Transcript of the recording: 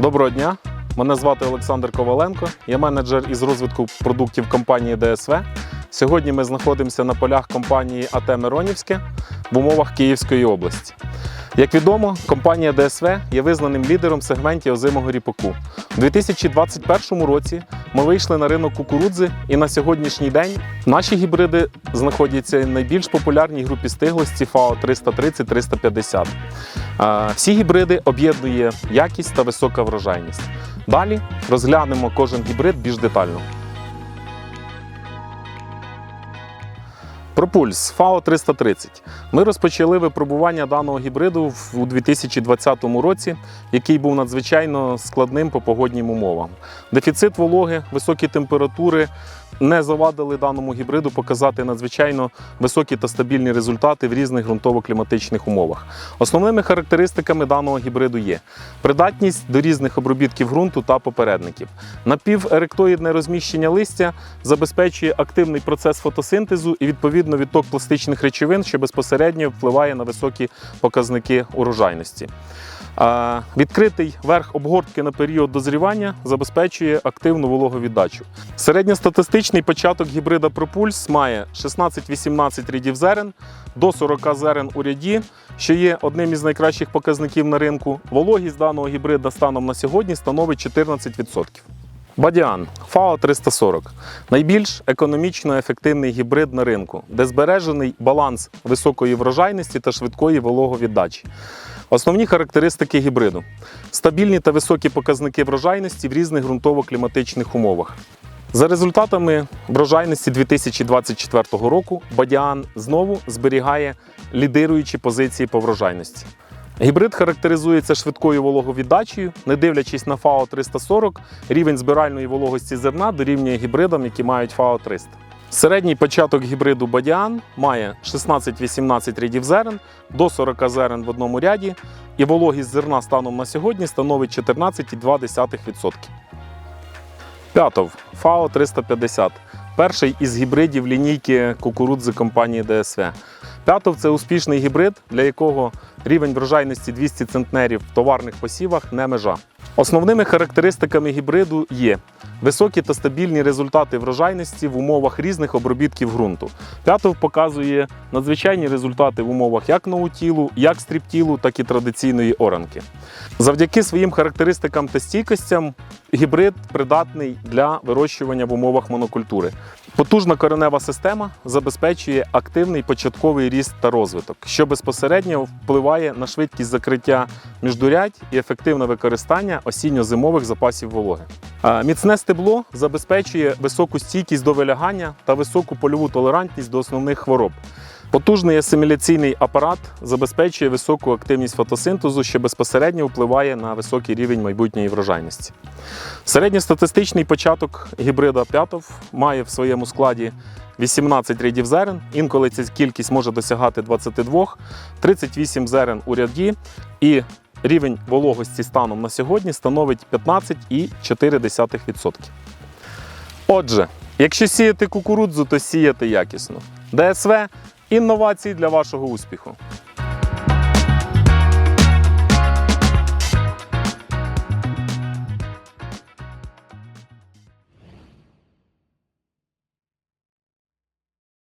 Доброго дня! Мене звати Олександр Коваленко, я менеджер із розвитку продуктів компанії ДСВ. Сьогодні ми знаходимося на полях компанії АТ Миронівське в умовах Київської області. Як відомо, компанія ДСВ є визнаним лідером в сегменті озимого ріпаку. У 2021 році ми вийшли на ринок кукурудзи, і на сьогоднішній день наші гібриди знаходяться в найбільш популярній групі стиглості ФАО 330-350. Е, Всі гібриди об'єднує якість та висока врожайність. Далі розглянемо кожен гібрид більш детально. Пропульс FAO 330. Ми розпочали випробування даного гібриду у 2020 році, який був надзвичайно складним по погоднім умовам. Дефіцит вологи, високі температури не завадили даному гібриду показати надзвичайно високі та стабільні результати в різних ґрунтово-кліматичних умовах. Основними характеристиками даного гібриду є придатність до різних обробітків ґрунту та попередників. Напіверектоїдне розміщення листя забезпечує активний процес фотосинтезу і відповідно відток пластичних речовин, що безпосередньо впливає на високі показники урожайності. Відкритий верх обгортки на період дозрівання забезпечує активну вологовіддачу. Середньостатистичний початок гібрида Пропульс має 16-18 рядів зерен до 40 зерен у ряді, що є одним із найкращих показників на ринку. Вологість даного гібрида станом на сьогодні становить 14%. Бадіан ФАО 340 найбільш економічно ефективний гібрид на ринку, де збережений баланс високої врожайності та швидкої вологовіддачі. Основні характеристики гібриду: стабільні та високі показники врожайності в різних ґрунтово-кліматичних умовах. За результатами врожайності 2024 року Бадіан знову зберігає лідируючі позиції по врожайності. Гібрид характеризується швидкою вологовіддачею, не дивлячись на ФАО 340, рівень збиральної вологості зерна дорівнює гібридам, які мають ФАО 300. Середній початок гібриду Бадіан має 16-18 рядів зерен до 40 зерен в одному ряді, і вологість зерна станом на сьогодні становить 14,2%. П'ятов ФАО 350 перший із гібридів лінійки кукурудзи компанії ДСВ. П'ятов це успішний гібрид, для якого рівень врожайності 200 центнерів в товарних посівах не межа. Основними характеристиками гібриду є високі та стабільні результати врожайності в умовах різних обробітків ґрунту. П'ятов показує надзвичайні результати в умовах як ноутілу, як стріптілу, так і традиційної оранки. Завдяки своїм характеристикам та стійкостям гібрид придатний для вирощування в умовах монокультури. Потужна коренева система забезпечує активний початковий ріст та розвиток, що безпосередньо впливає на швидкість закриття міждурядь і ефективне використання осінньо-зимових запасів вологи. Міцне стебло забезпечує високу стійкість до вилягання та високу польову толерантність до основних хвороб. Потужний асиміляційний апарат забезпечує високу активність фотосинтезу, що безпосередньо впливає на високий рівень майбутньої врожайності. Середньостатистичний початок гібрида п'ятов має в своєму складі 18 рядів зерен, інколи ця кількість може досягати 22, 38 зерен у ряді, і рівень вологості станом на сьогодні становить 15,4%. Отже, якщо сіяти кукурудзу, то сіяти якісно. ДСВ інновації для вашого успіху.